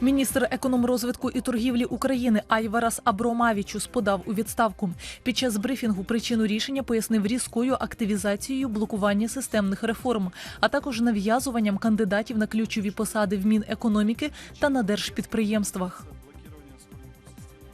Міністр економрозвитку і торгівлі України Айварас Абромавічус подав у відставку. Під час брифінгу причину рішення пояснив різкою активізацією блокування системних реформ, а також нав'язуванням кандидатів на ключові посади в Мінекономіки та на держпідприємствах.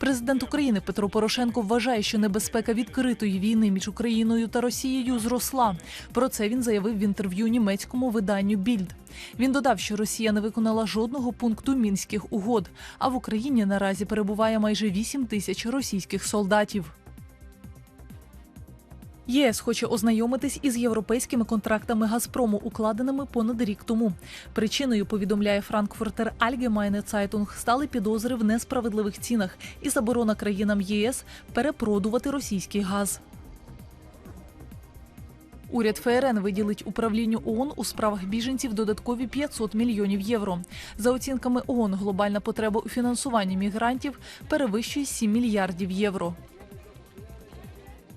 Президент України Петро Порошенко вважає, що небезпека відкритої війни між Україною та Росією зросла. Про це він заявив в інтерв'ю німецькому виданню Більд. Він додав, що Росія не виконала жодного пункту мінських угод, а в Україні наразі перебуває майже 8 тисяч російських солдатів. ЄС хоче ознайомитись із європейськими контрактами Газпрому, укладеними понад рік тому. Причиною повідомляє Франкфуртер Allgemeine Zeitung, стали підозри в несправедливих цінах і заборона країнам ЄС перепродувати російський газ. Уряд ФРН виділить управлінню ООН у справах біженців додаткові 500 мільйонів євро. За оцінками ООН, глобальна потреба у фінансуванні мігрантів перевищує 7 мільярдів євро.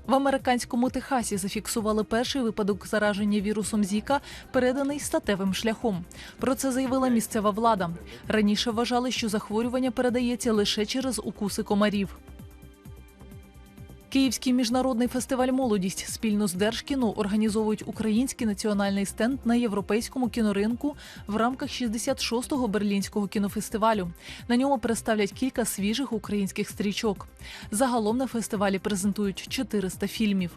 В американському Техасі зафіксували перший випадок зараження вірусом Зіка, переданий статевим шляхом. Про це заявила місцева влада. Раніше вважали, що захворювання передається лише через укуси комарів. Київський міжнародний фестиваль Молодість спільно з Держкіно організовують український національний стенд на європейському кіноринку в рамках 66-го берлінського кінофестивалю. На ньому представлять кілька свіжих українських стрічок. Загалом на фестивалі презентують 400 фільмів.